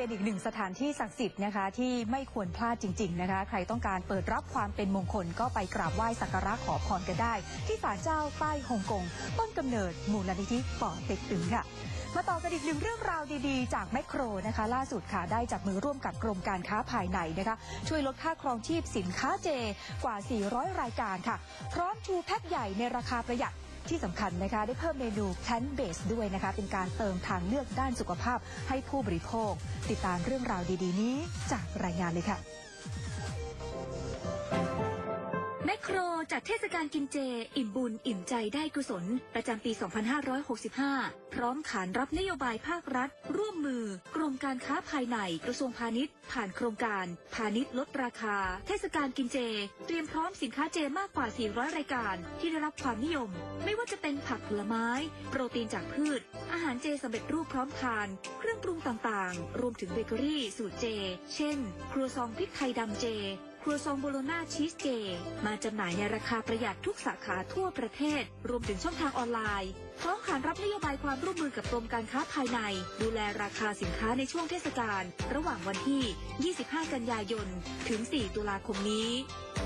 เป็นอีกหนึ่งสถานที่ศักดิ์สิทธิ์นะคะ ที่ไม่ควรพลาดจริง ๆนะคะ ใครต้องการเปิดรับความเป็นมงคลก็ไปกราบไหว้สักการะขอพรกันได้ ที่ศาลเจ้าใต้ฮ่องกงต้นกำเนิดมูลนิธิป่อเต็กตึงค่ะมาต่อกันอีกหนึ่งเรื่องราวดีๆ จากแมคโครนะคะ ล่าสุดค่ะได้จับมือร่วมกับกรมการค้าภายในนะคะ ช่วยลดค่าครองชีพสินค้าเจกว่า 400 รายการค่ะ พร้อมชูแพ็คใหญ่ในราคาประหยัด ที่สำคัญนะคะได้เพิ่มเมนูแพลนเบสด้วยนะคะ เป็นการเติมทางเลือกด้านสุขภาพให้ผู้บริโภค ติดตามเรื่องราวดีๆ นี้จากรายงานเลยค่ะ แมคโครจัดเทศกาลกินเจ อิ่มบุญ อิ่มใจได้กุศล ประจำปี 2565 พร้อมขานรับนโยบายภาครัฐ ร่วมมือ กรมการค้าภายในกระทรวงพาณิชย์ ผ่านโครงการ พาณิชย์ลดราคา เทศกาลกินเจ เตรียมพร้อมสินค้าเจมากกว่า 400 รายการ ที่ได้รับความนิยม ไม่ว่าจะเป็นผักผลไม้ โปรตีนจากพืช อาหารเจสำเร็จรูปพร้อมทาน เครื่องปรุงต่างๆ รวมถึงเบเกอรี่สูตรเจ เช่น ครัวซองพริกไทยดำเจ ครัวซองโบโลนาชีสเกมาจำหน่ายในราคาประหยัดทุกสาขาทั่วประเทศ รวมถึงช่องทางออนไลน์พร้อมขานรับนโยบายความร่วมมือกับกรมการค้าภายใน ดูแลราคาสินค้าในช่วงเทศกาลระหว่างวันที่ 25 กันยายน ถึง 4 ตุลาคมนี้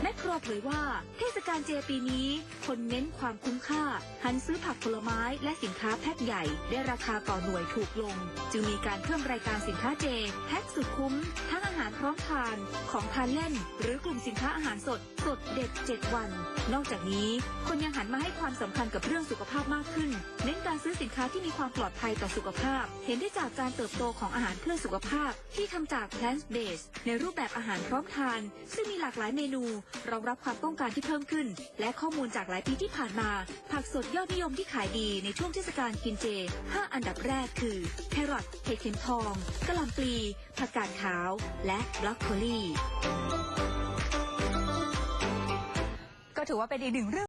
แม่คโครเผยว่า เทศกาลเจปีนี้คนเน้นความคุ้มค่า หันซื้อผักผลไม้และสินค้าแพ็คใหญ่ ได้ราคาต่อหน่วยถูกลง จึงมีการเพิ่มรายการสินค้าเจ แพ็คสุดคุ้ม ทั้งอาหารพร้อมทาน ของทานเล่น หรือกลุ่มสินค้าอาหารสด สดเด็ด 7 วัน นอกจากนี้ คนยังหันมาให้ความสำคัญกับเรื่องสุขภาพมากขึ้น เน้นการซื้อสินค้าที่มีความปลอดภัยต่อสุขภาพ เห็นได้จากการเติบโตของอาหารเพื่อสุขภาพ ที่ทำจาก plant based ในรูปแบบอาหารพร้อมทาน ซึ่งมีหลากหลายเมนูรองรับความต้องการที่เพิ่มขึ้น และข้อมูลจากหลายปีที่ผ่านมา ผักสดยอดนิยมที่ขายดีในช่วงเทศกาลกินเจ 5 อันดับแรกคือ แครอทเห็ดเข็มทองกะหล่ำปลี ผักกาดขาว และบรอกโคลีก็ถือว่าเป็นอีกหนึ่งเรื่อง